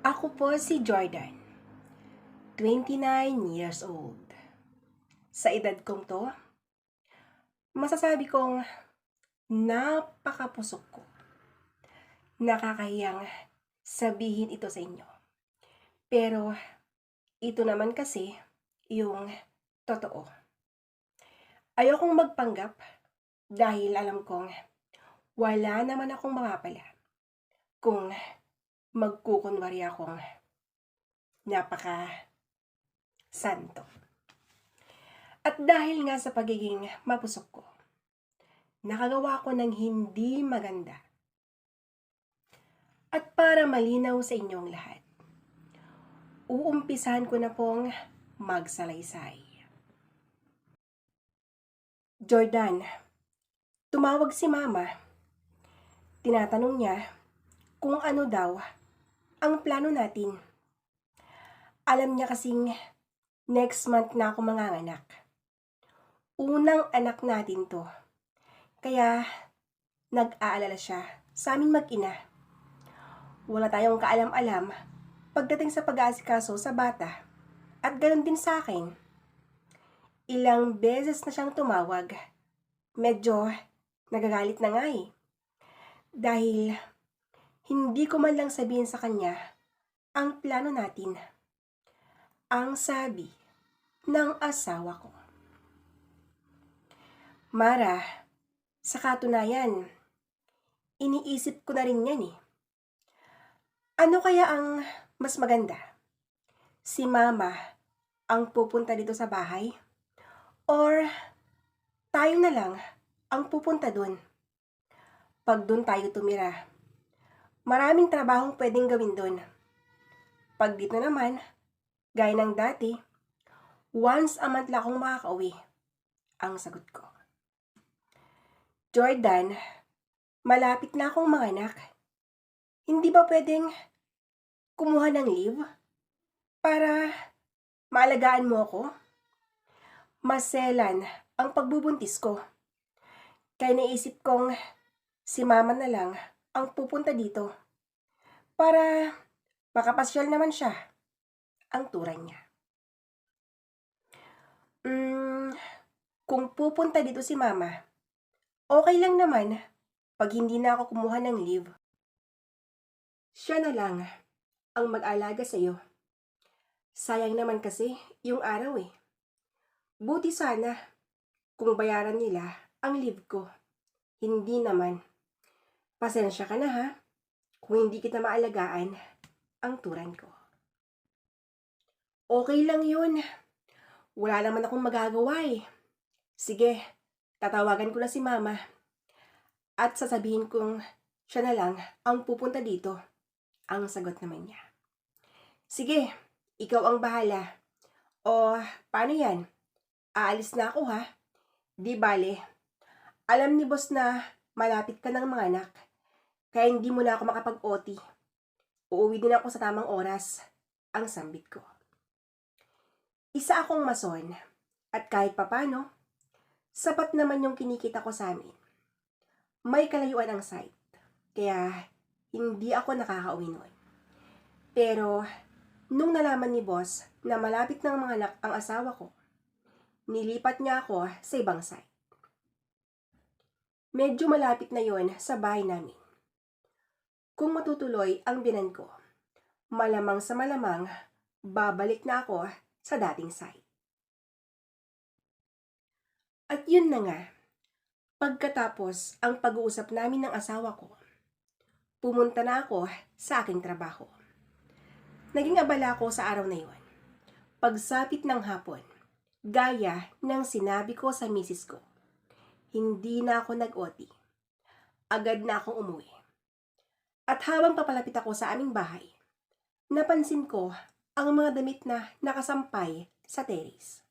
Ako po si Jordan, 29 years old. Sa edad kong to, masasabi kong napakapusok ko. Nakakahiyang sabihin ito sa inyo. Pero ito naman kasi yung totoo. Ayokong magpanggap dahil alam kong wala naman akong mapapala kung magkukunwari akong napaka santo. At dahil nga sa pagiging mapusok ko, nakagawa ko ng hindi maganda. At para malinaw sa inyong lahat, uumpisahan ko na pong magsalaysay. Jordan, tumawag si mama. Tinatanong niya kung ano daw ang plano natin. Alam niya kasing next month na ako manganganak. Unang anak natin to. Kaya nag-aalala siya sa amin mag-ina. Wala tayong kaalam-alam pagdating sa pag-aasikaso sa bata. At ganun din sa akin. Ilang beses na siyang tumawag. Medyo nagagalit na nga eh. Dahil hindi ko man lang sabihin sa kanya ang plano natin. Ang sabi ng asawa ko. Mara, sa katunayan, iniisip ko na rin yan eh. Ano kaya ang mas maganda? Si mama ang pupunta dito sa bahay? Or tayo na lang ang pupunta dun? Pag dun tayo tumira, maraming trabahong pwedeng gawin dun. Pag dito naman, gaya ng dati, once a month lang akong makakauwi. Ang sagot ko. Jordan, malapit na akong manganak. Hindi ba pwedeng kumuha ng leave para maalagaan mo ako? Maselan ang pagbubuntis ko. Kaya naisip kong si mama na lang ang pupunta dito para makapasyal naman siya ang turay niya. Mm, kung pupunta dito si mama, okay lang naman pag hindi na ako kumuha ng leave. Siya na lang ang mag-alaga sa iyo. Sayang naman kasi yung araw eh. Buti sana kung bayaran nila ang leave ko. Hindi naman. Pasensya ka na ha kung hindi kita maalagaan ang turan ko. Okay lang yun. Wala naman akong magagawa eh. Sige, tatawagan ko na si mama. At sasabihin kong siya na lang ang pupunta dito. Ang sagot naman niya. Sige, ikaw ang bahala. O, paano yan? Aalis na ako ha? Di bale. Alam ni boss na malapit ka ng mga anak. Kaya hindi mo na ako makapag-OT. Uuwi din ako sa tamang oras. Ang sambit ko. Isa akong mason. At kahit papano, sapat naman yung kinikita ko sa amin. May kalayuan ang site. Kaya hindi ako nakakauwi noon. Pero nung nalaman ni boss na malapit ng mga anak ang asawa ko, nilipat niya ako sa ibang site. Medyo malapit na yon sa bahay namin. Kung matutuloy ang binan ko, malamang sa malamang, babalik na ako sa dating site. At yun na nga, pagkatapos ang pag-uusap namin ng asawa ko, pumunta na ako sa aking trabaho. Naging abala ko sa araw na yun. Pagsapit ng hapon, gaya ng sinabi ko sa misis ko, hindi na ako nag-OT. Agad na akong umuwi. At habang papalapit ako sa aming bahay, napansin ko ang mga damit na nakasampay sa terrace.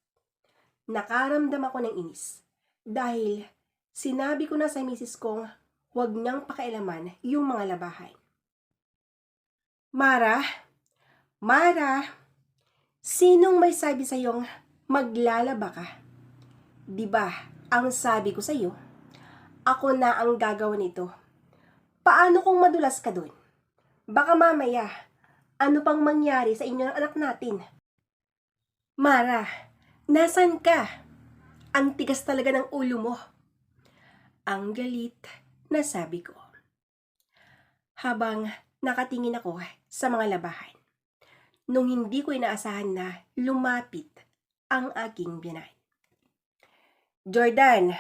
Nakaramdam ako ng inis dahil sinabi ko na sa misis kong huwag niyang pakialaman yung mga labahay. Mara, Mara, sinong may sabi sa iyong maglalaba ka? Di ba, ang sabi ko sa iyo, ako na ang gagawa nito. Paano kung madulas ka dun? Baka mamaya, ano pang mangyari sa inyo ng anak natin. Mara, nasan ka? Ang tigas talaga ng ulo mo. Ang galit na sabi ko. Habang nakatingin ako sa mga labahan. Nung hindi ko inaasahan na lumapit ang aking biyanan. Jordan,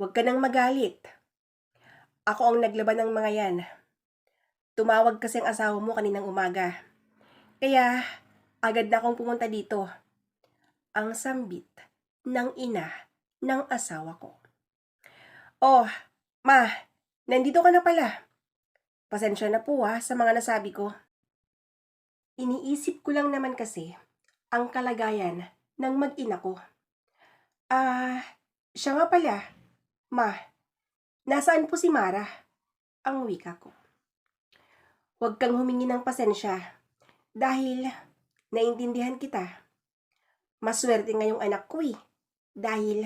huwag ka nang magalit. Ako ang naglaban ng mga yan. Tumawag kasi ang asawa mo kaninang umaga. Kaya, agad na akong pumunta dito. Ang sambit ng ina ng asawa ko. Oh, ma, nandito ka na pala. Pasensya na po ha sa mga nasabi ko. Iniisip ko lang naman kasi ang kalagayan ng mag-ina ko. Ah, siya nga pala. Ma, nasaan po si Mara? Ang wika ko. Huwag kang humingi ng pasensya dahil naintindihan kita. Maswerte ngayong anak ko eh. Dahil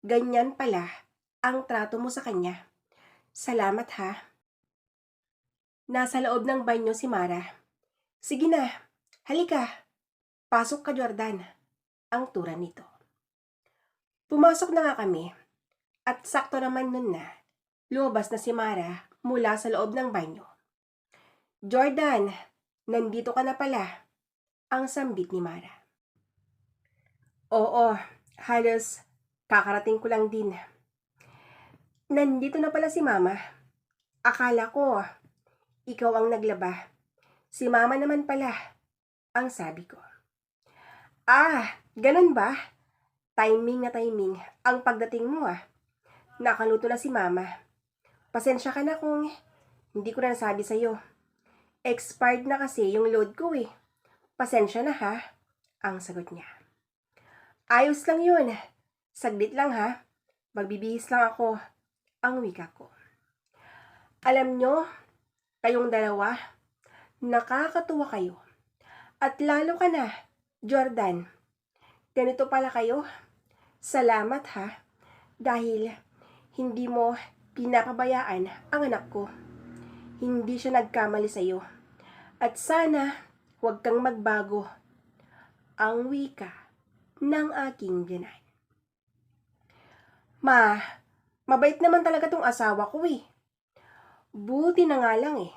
ganyan pala ang trato mo sa kanya. Salamat ha. Nasa loob ng banyo si Mara. Sige na, halika. Pasok ka Jordan. Ang tura nito. Pumasok na nga kami at sakto naman nun na lumabas na si Mara mula sa loob ng banyo. Jordan, nandito ka na pala. Ang sambit ni Mara. Oo, halos kakarating ko lang din. Nandito na pala si Mama. Akala ko, ikaw ang naglaba. Si Mama naman pala, ang sabi ko. Ah, ganun ba? Timing na timing ang pagdating mo ah. Nakaluto na si Mama. Pasensya ka na kung hindi ko na nasabi sa'yo. Expired na kasi yung load ko eh. Pasensya na ha, ang sagot niya. Ayos lang yun. Saglit lang ha. Magbibihis lang ako. Ang wika ko. Alam nyo, kayong dalawa, nakakatuwa kayo. At lalo ka na, Jordan. Ganito pala kayo. Salamat ha. Dahil hindi mo pinapabayaan ang anak ko. Hindi siya nagkamali sa iyo. At sana huwag kang magbago. Ang wika ng aking biyanan. Ma, mabait naman talaga tong asawa ko eh. Buti na nga lang eh.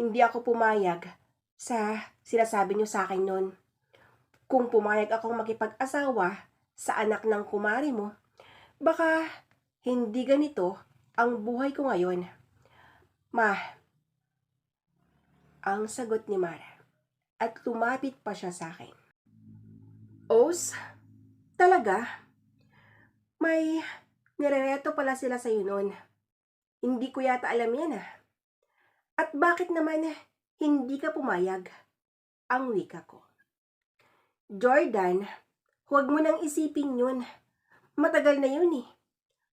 Hindi ako pumayag sa sinasabi niyo sa akin noon. Kung pumayag akong makipag-asawa sa anak ng kumari mo, baka hindi ganito ang buhay ko ngayon. Ma, ang sagot ni Mara at lumapit pa siya sa akin. Os, talaga? May nirereto pala sila sa'yo noon. Hindi ko yata alam yan ah. At bakit naman hindi ka pumayag? Ang wika ko. Jordan, huwag mo nang isipin yun. Matagal na yun eh.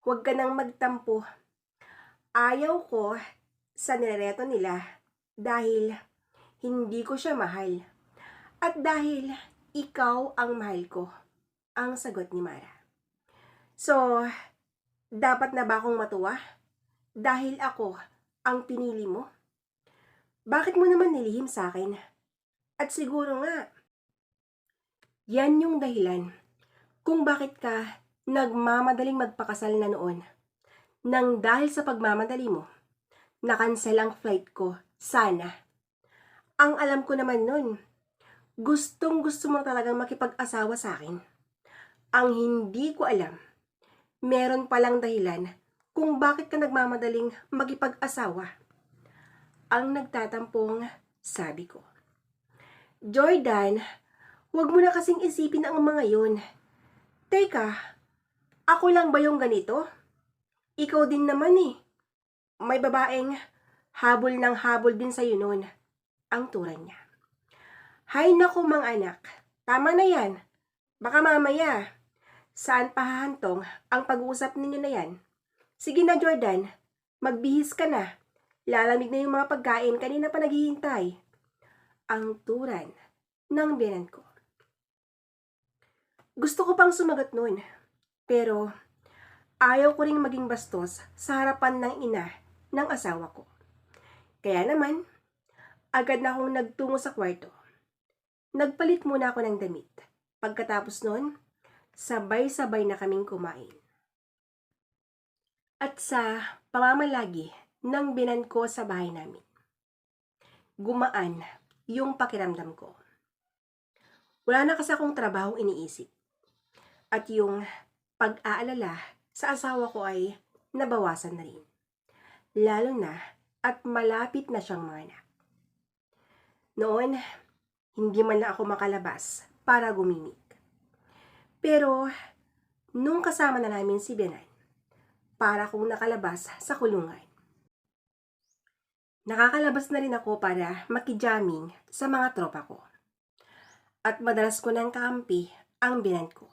Huwag ka nang magtampo. Ayaw ko sa nirereto nila dahil hindi ko siya mahal. At dahil ikaw ang mahal ko. Ang sagot ni Mara. So, dapat na ba akong matuwa? Dahil ako ang pinili mo? Bakit mo naman nilihim sa akin? At siguro nga, yan yung dahilan kung bakit ka nagmamadaling magpakasal na noon. Nang dahil sa pagmamadali mo, nakansel ang flight ko, sana. Ang alam ko naman nun, gustong gusto mo talagang makipag-asawa sa akin. Ang hindi ko alam, meron palang dahilan kung bakit ka nagmamadaling makipag-asawa. Ang nagtatampong sabi ko. Jordan, huwag mo na kasing isipin ang mga yun. Teka, ako lang ba yung ganito? Ikaw din naman eh. May babaeng habol ng habol din sa'yo noon. Ang turan niya. Hay naku mga anak, tama na yan. Baka mamaya, saan pahahantong ang pag-uusap ninyo na yan? Sige na Jordan, magbihis ka na. Lalamig na yung mga pagkain kanina pa naghihintay. Ang turan ng biyanan ko. Gusto ko pang sumagot noon, pero ayaw ko ring maging bastos sa harapan ng ina ng asawa ko. Kaya naman, agad na akong nagtungo sa kwarto. Nagpalit muna ako ng damit. Pagkatapos nun, sabay-sabay na kaming kumain. At sa pamamalagi ng binan ko sa bahay namin, gumaan yung pakiramdam ko. Wala na kasi akong trabaho iniisip. At yung pag-aalala sa asawa ko ay nabawasan na rin. Lalo na at malapit na siyang mga anak. Noon, hindi man na ako makalabas para gumimik. Pero, nung kasama na namin si Benan, para akong nakalabas sa kulungan. Nakakalabas na rin ako para makijamming sa mga tropa ko. At madalas ko ng kaampi ang binan ko.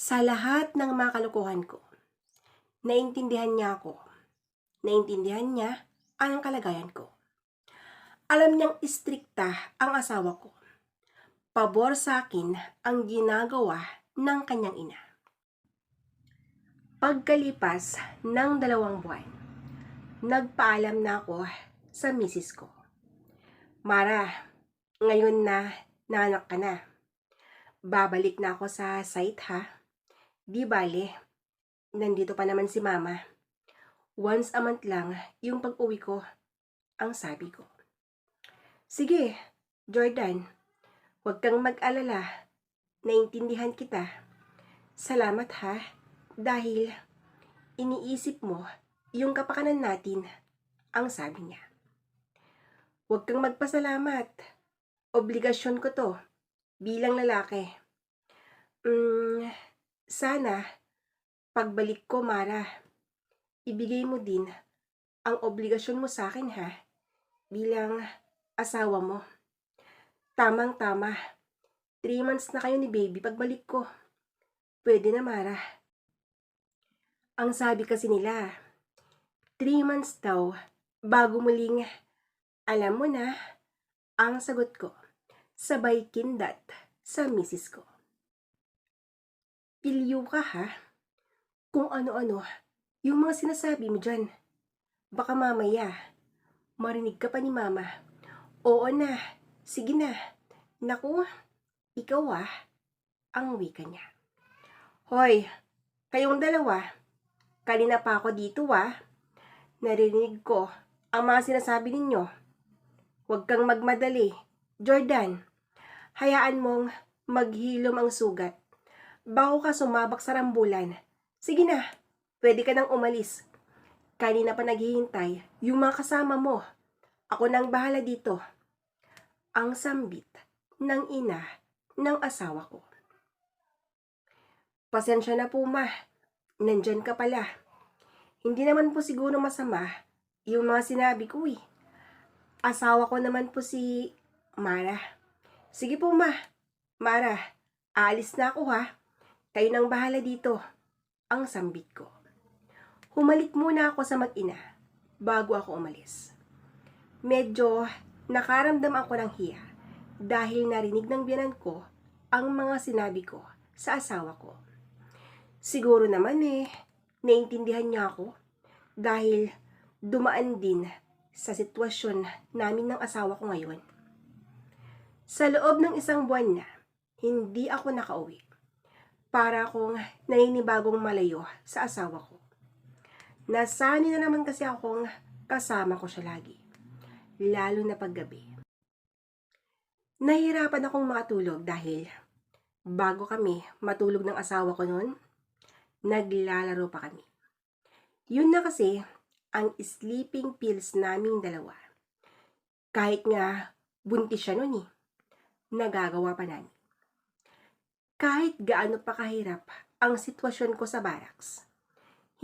Sa lahat ng mga kalukuhan ko, naintindihan niya ako. Naintindihan niya ang kalagayan ko. Alam niyang istrikta ang asawa ko. Pabor sa akin ang ginagawa ng kanyang ina. Pagkalipas ng dalawang buwan, nagpaalam na ako sa misis ko. Mara, ngayon na nanak ka na. Babalik na ako sa site ha. Di bale, nandito pa naman si mama. Once a month lang yung pag-uwi ko, ang sabi ko. Sige, Jordan, huwag kang mag-alala. Naintindihan kita. Salamat ha, dahil iniisip mo yung kapakanan natin, ang sabi niya. Huwag kang magpasalamat. Obligasyon ko to bilang lalaki. Mm, sana, pagbalik ko, Mara, ibigay mo din ang obligasyon mo sa akin ha, bilang asawa mo. Tamang-tama. Three months na kayo ni baby pagbalik ko. Pwede na, Mara. Ang sabi kasi nila, three months daw bago muling alam mo na ang sagot ko. Sabay kindat sa misis ko. Pilyo ka ha? Kung ano-ano, yung mga sinasabi mo dyan. Baka mamaya, marinig ka pa ni mama. Oo na, sige na. Naku, ikaw ah, ang wika niya. Hoy, kayong dalawa, kanina pa ako dito ah. Narinig ko ang mga sinasabi ninyo. Huwag kang magmadali. Jordan, hayaan mong maghilom ang sugat. Bago ka sumabak sa rambulan. Sige na, pwede ka nang umalis. Kanina pa naghihintay yung mga kasama mo. Ako nang bahala dito. Ang sambit ng ina ng asawa ko. Pasensya na po ma, nandyan ka pala. Hindi naman po siguro masama yung mga sinabi ko eh. Asawa ko naman po si Mara. Sige po ma, Mara, aalis na ako ha. Kayo nang bahala dito. Ang sambit ko. Humalik muna ako sa mag-ina bago ako umalis. Medyo nakaramdam ako ng hiya dahil narinig ng biyanan ko ang mga sinabi ko sa asawa ko. Siguro naman eh, naintindihan niya ako dahil dumaan din sa sitwasyon namin ng asawa ko ngayon. Sa loob ng isang buwan na, hindi ako nakauwi para akong naninibagong malayo sa asawa ko. Nasani na naman kasi akong kasama ko siya lagi, lalo na paggabi. Nahirapan akong makatulog dahil bago kami matulog ng asawa ko noon, naglalaro pa kami. Yun na kasi ang sleeping pills naming dalawa. Kahit nga buntis siya noon eh, nagagawa pa namin. Kahit gaano pa kahirap ang sitwasyon ko sa barracks,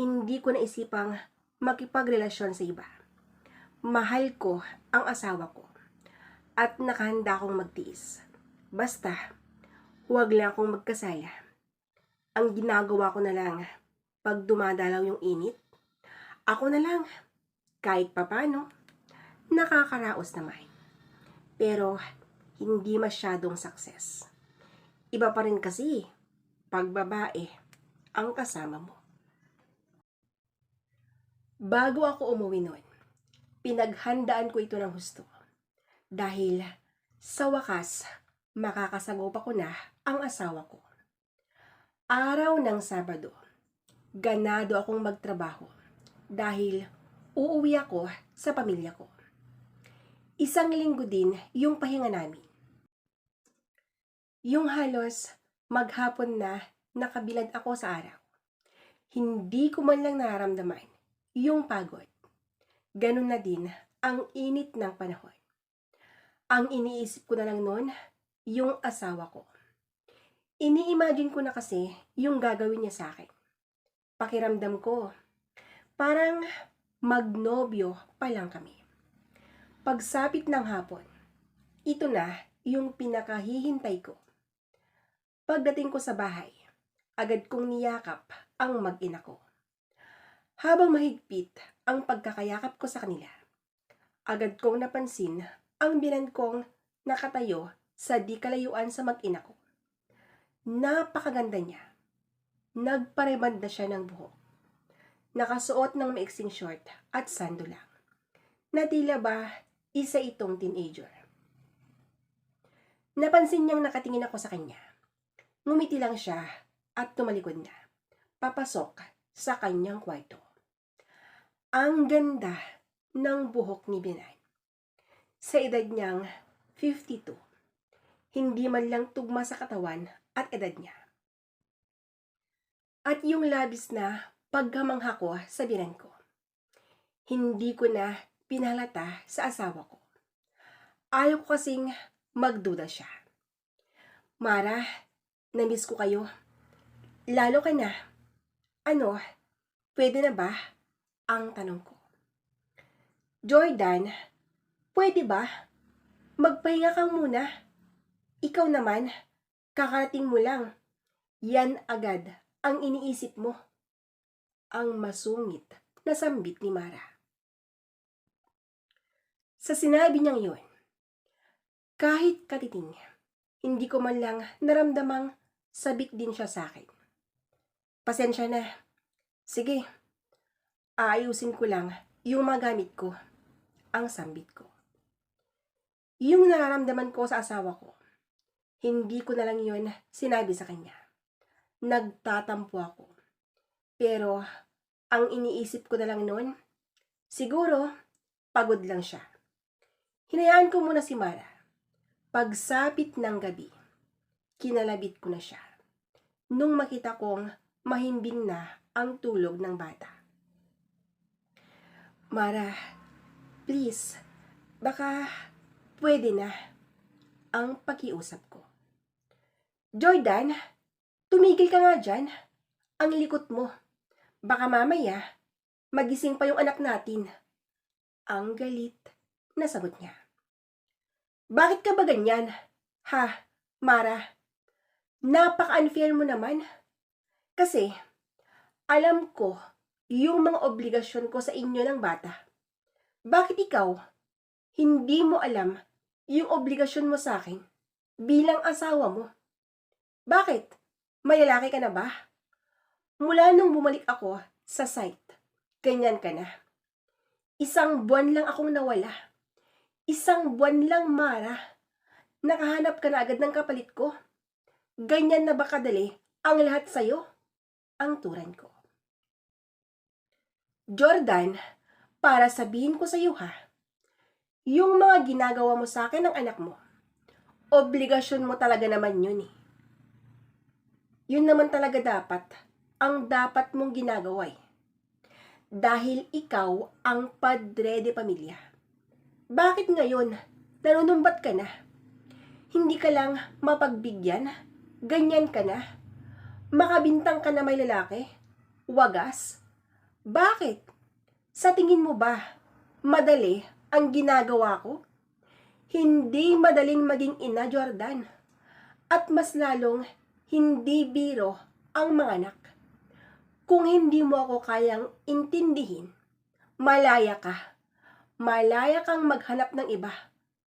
hindi ko naisipang makipagrelasyon sa iba. Mahal ko ang asawa ko at nakahanda akong magtiis. Basta, huwag lang akong magkasaya. Ang ginagawa ko na lang, pag dumadalaw yung init, ako na lang, kahit papano, nakakaraos naman. Pero, hindi masyadong success. Iba pa rin kasi, pag babae, ang kasama mo. Bago ako umuwi noon, pinaghandaan ko ito ng husto. Dahil sa wakas, makakasagopa ko na ang asawa ko. Araw ng Sabado, ganado akong magtrabaho dahil uuwi ako sa pamilya ko. Isang linggo din yung pahinga namin. Yung halos maghapon na nakabilad ako sa araw. Hindi ko man lang nararamdaman yung pagod. Ganun na din ang init ng panahon. Ang iniisip ko na lang noon, yung asawa ko. Ini-imagine ko na kasi yung gagawin niya sa akin. Pakiramdam ko, parang magnobyo pa lang kami. Pagsapit ng hapon, ito na yung pinakahihintay ko. Pagdating ko sa bahay, agad kong niyakap ang mag-ina ko. Habang mahigpit ang pagkakayakap ko sa kanila, agad kong napansin ang binan kong nakatayo sa di kalayuan sa mag-ina ko. Napakaganda niya. Nagpareband na siya ng buhok. Nakasuot ng maiksing short at sando lang. Na tila ba isa itong teenager. Napansin niyang nakatingin ako sa kanya. Ngumiti lang siya at tumalikod na. Papasok sa kanyang kwarto. Ang ganda ng buhok ni Binay. Sa edad niyang 52, hindi man lang tugma sa katawan at edad niya. At yung labis na pagkamangha ko sa binan ko. Hindi ko na pinalata sa asawa ko. Ayaw ko kasing magduda siya. Mara, namiss ko kayo. Lalo ka na. Ano, pwede na ba? Ang tanong ko. Jordan, pwede ba? Magpahinga kang muna. Ikaw naman, kakarating mo lang. Yan agad ang iniisip mo. Ang masungit na sambit ni Mara. Sa sinabi niyang yun, kahit katiting, hindi ko man lang naramdamang sabik din siya sa akin. Pasensya na. Sige, aayusin ko lang yung magamit ko, ang sambit ko. Yung nararamdaman ko sa asawa ko, hindi ko na lang yun sinabi sa kanya. Nagtatampo ako. Pero, ang iniisip ko na lang noon, siguro, pagod lang siya. Hinayaan ko muna si Mara. Pagsapit ng gabi, kinalabit ko na siya. Nung makita kong mahimbing na ang tulog ng bata. Mara, please, baka pwede na ang pakiusap ko. Jordan, tumigil ka nga dyan. Ang likot mo. Baka mamaya, magising pa yung anak natin. Ang galit na sagot niya. Bakit ka ba ganyan? Ha, Mara? Napaka-unfair mo naman. Kasi, alam ko yung mga obligasyon ko sa inyo ng bata. Bakit ikaw, hindi mo alam yung obligasyon mo sa akin bilang asawa mo? Bakit? May lalaki ka na ba? Mula nung bumalik ako sa site, ganyan ka na. Isang buwan lang akong nawala. Isang buwan lang, Mara. Nakahanap ka na agad ng kapalit ko. Ganyan na ba kadali ang lahat sa'yo? Ang turan ko. Jordan, para sabihin ko sa iyo ha, yung mga ginagawa mo sa akin ng anak mo, obligasyon mo talaga naman yun eh. Yun naman talaga dapat, ang dapat mong ginagawa eh. Dahil ikaw ang padre de pamilya. Bakit ngayon, nanunumbat ka na? Hindi ka lang mapagbigyan? Ganyan ka na? Makabintang ka na may lalaki? Wagas? Bakit? Sa tingin mo ba, madali ang ginagawa ko? Hindi madaling maging ina, Jordan. At mas lalong hindi biro ang mga anak. Kung hindi mo ako kayang intindihin, malaya ka. Malaya kang maghanap ng iba.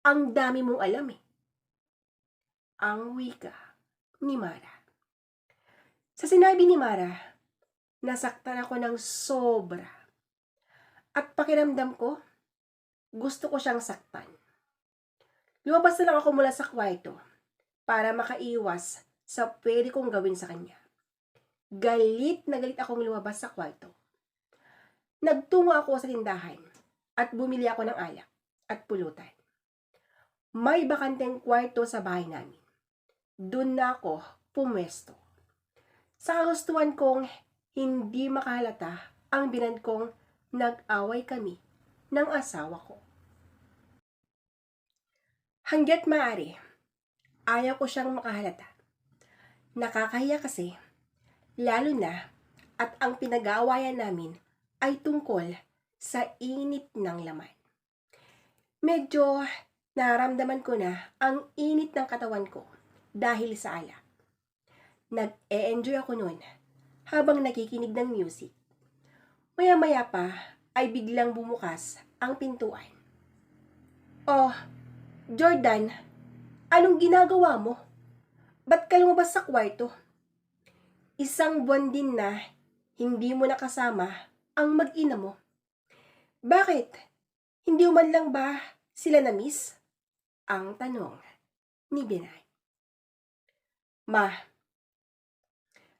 Ang dami mong alam eh. Ang wika ni Mara. Sa sinabi ni Mara, nasaktan ako ng sobra. At pakiramdam ko, gusto ko siyang saktan. Lumabas na lang ako mula sa kwarto para makaiwas sa pwede kong gawin sa kanya. Galit na galit akong lumabas sa kwarto. Nagtungo ako sa tindahan at bumili ako ng alak at pulutan. May bakanteng kwarto sa bahay namin. Doon na ako pumwesto. Sa kagustuhan kong hindi makahalata ang binan kong nag-away kami ng asawa ko. Hanggat maaari, ayaw ko siyang makahalata. Nakakahiya kasi, lalo na at ang pinag-aawayan namin ay tungkol sa init ng laman. Medyo naramdaman ko na ang init ng katawan ko dahil sa alak. Nag-e-enjoy ako noon habang nakikinig ng music. Maya-maya pa ay biglang bumukas ang pintuan. Oh, Jordan, anong ginagawa mo? Ba't ka lumabas sa kwarto? Isang buwan din na hindi mo nakasama ang mag-ina mo. Bakit? Hindi man lang ba sila na-miss? Ang tanong ni Binay. Ma,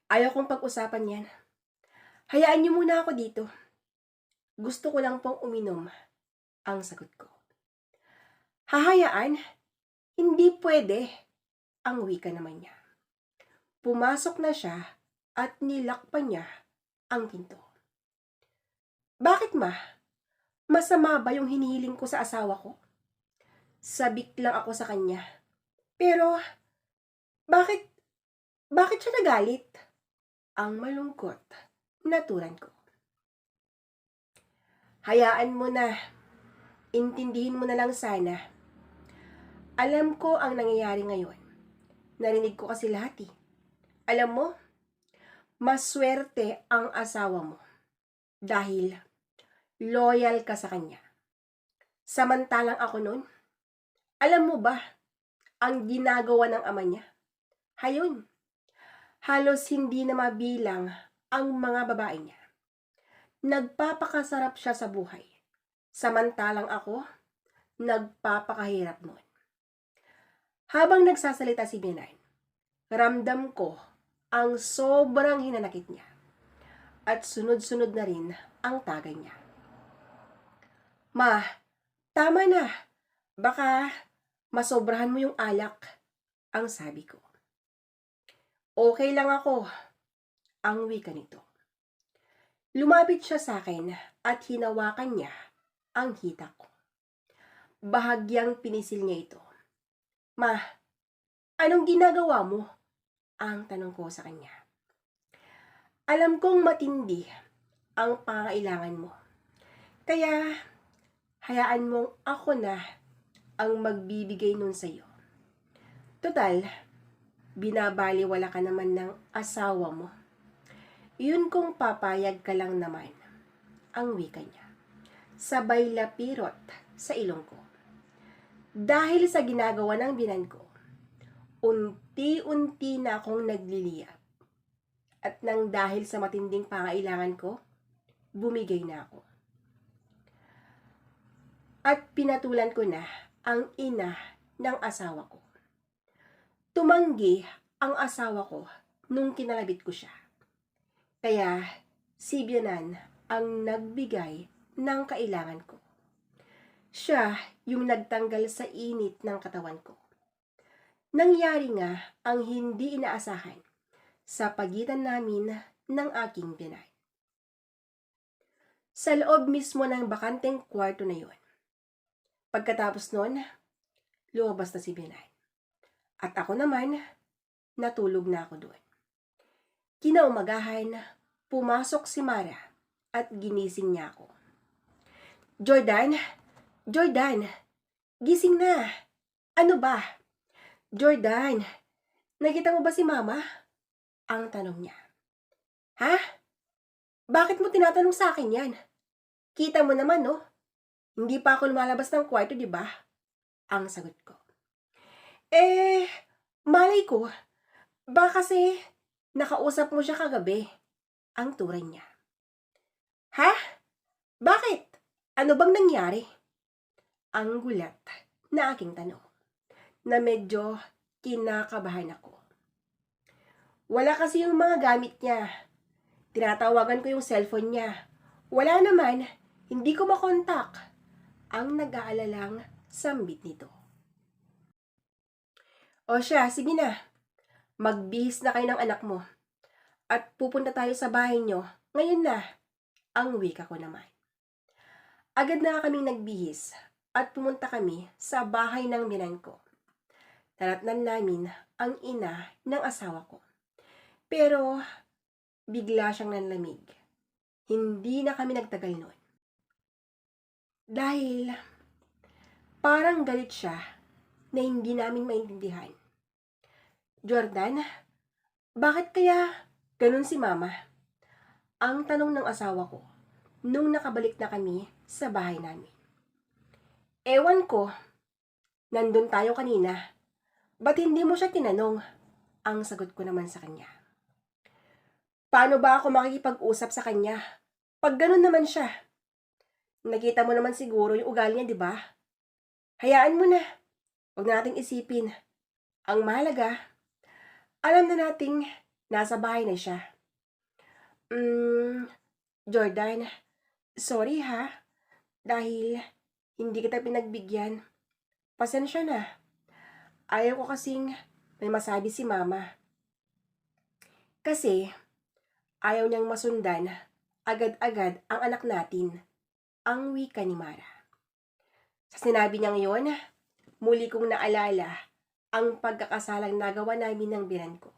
ayaw kong pag-usapan yan. Hayaan niyo muna ako dito. Gusto ko lang pong uminom ang sagot ko. Hahayaan? Hindi pwede. Ang wika naman niya. Pumasok na siya at nilakpan niya ang pinto. Bakit ma? Masama ba yung hinihiling ko sa asawa ko? Sabik lang ako sa kanya. Pero, bakit, bakit siya nagalit? Ang malungkot na turan ko. Hayaan mo na. Intindihin mo na lang sana. Alam ko ang nangyayari ngayon. Narinig ko kasi lahat eh. Alam mo, maswerte ang asawa mo. Dahil loyal ka sa kanya. Samantalang ako noon, alam mo ba, ang ginagawa ng ama niya? Hayon, halos hindi na mabilang ang mga babae niya. Nagpapakasarap siya sa buhay. Samantalang ako, nagpapakahirap noon. Habang nagsasalita si Binay, ramdam ko ang sobrang hinanakit niya. At sunod-sunod na rin ang tagay niya. Ma, tama na. Baka masobrahan mo yung alak, ang sabi ko. Okay lang ako, ang wika nito. Lumapit siya sa akin at hinawakan niya ang hita ko. Bahagyang pinisil niya ito. Ma, anong ginagawa mo? Ang tanong ko sa kanya. Alam kong matindi ang pangailangan mo. Kaya, hayaan mong ako na ang magbibigay nun sa'yo. Total, binabaliwala ka naman ng asawa mo. Yun kung papayag ka lang naman, ang wika niya. Sabay lapirot sa ilong ko. Dahil sa ginagawa ng binan ko, unti-unti na akong nagliliyap. At nang dahil sa matinding pangailangan ko, bumigay na ako. At pinatulan ko na ang ina ng asawa ko. Tumanggi ang asawa ko nung kinalabit ko siya. Kaya si Bianan ang nagbigay ng kailangan ko. Siya yung nagtanggal sa init ng katawan ko. Nangyari nga ang hindi inaasahan sa pagitan namin ng aking binay. Sa loob mismo ng bakanteng kwarto na yon. Pagkatapos nun, lumabas na si Binay. At ako naman, natulog na ako doon. Kinaumagahan, pumasok si Mara at ginising niya ako. Jordan, Jordan, gising na. Ano ba? Jordan, nakita mo ba si Mama? Ang tanong niya. Ha? Bakit mo tinatanong sa akin yan? Kita mo naman, no? Hindi pa ako lumalabas ng kwarto, di ba? Ang sagot ko. Eh, malay ko. Baka kasi nakausap mo siya kagabi. Ang turay niya. Ha? Bakit? Ano bang nangyari? Ang gulat na aking tanong. na medyo kinakabahan ako. Wala kasi yung mga gamit niya. Tinatawagan ko yung cellphone niya. Wala naman, hindi ko makontak. Ang nag-aalalang sambit nito. O siya, sige na. Magbihis na kayo ng anak mo. At pupunta tayo sa bahay nyo. Ngayon na. Ang wika ko naman. Agad na kaming nagbihis at pumunta kami sa bahay ng binan ko. Taratnan namin ang ina ng asawa ko. Pero bigla siyang nanlamig. Hindi na kami nagtagal noon. Dahil parang galit siya na hindi namin maintindihan. Jordan, bakit kaya ganun si mama? Ang tanong ng asawa ko nung nakabalik na kami sa bahay namin. Ewan ko, nandun tayo kanina. Ba't hindi mo siya tinanong? Ang sagot ko naman sa kanya. Paano ba ako makikipag-usap sa kanya? Pag ganun naman siya. Nakita mo naman siguro yung ugali niya, di ba? Hayaan mo na. Huwag na nating isipin. Ang mahalaga, alam na nating nasa bahay na siya. Mm, Jordan, sorry ha. Dahil hindi kita pinagbigyan. Pasensya na. Ayaw ko kasing may masabi si mama. Kasi, ayaw niyang masundan agad-agad ang anak natin, ang wika ni Mara. Sa sinabi niyang yon, muli kong naalala ang pagkakasalang nagawa namin ng binan ko.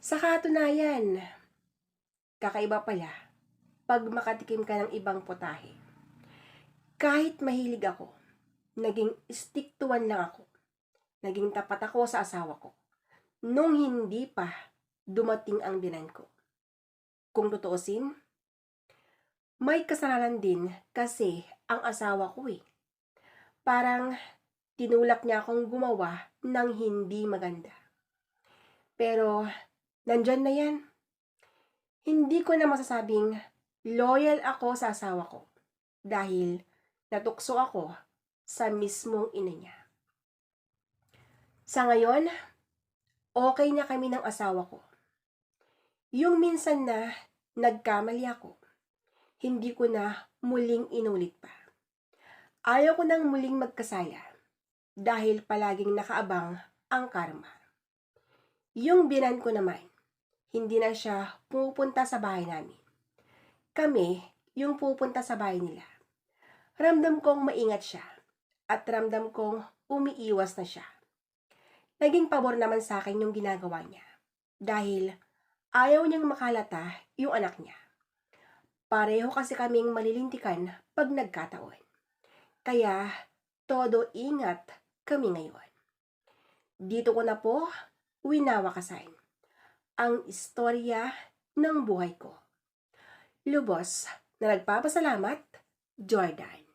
Sa katunayan, kakaiba pala pag makatikim ka ng ibang potahe. Kahit mahilig ako, naging one lang ako. Naging tapat ako sa asawa ko. Nung hindi pa dumating ang binan ko. Kung tutuusin, may kasalanan din kasi ang asawa ko eh. Parang tinulak niya akong gumawa ng hindi maganda. Pero, nandyan na yan. Hindi ko na masasabing loyal ako sa asawa ko dahil natukso ako sa mismong ina niya. Sa ngayon, okay na kami ng asawa ko. Yung minsan na nagkamali ako, hindi ko na muling inulit pa. Ayaw ko nang muling magkasala dahil palaging nakaabang ang karma. Yung binan ko naman, hindi na siya pupunta sa bahay namin. Kami yung pupunta sa bahay nila. Ramdam kong maingat siya at ramdam kong umiiwas na siya. Naging pabor naman sa akin yung ginagawa niya dahil ayaw niyang makalata yung anak niya. Pareho kasi kaming malilintikan pag nagkataon. Kaya, todo ingat kami ngayon. Dito ko na po winawakasan ang istorya ng buhay ko. Lubos na nagpapasalamat, Jordan.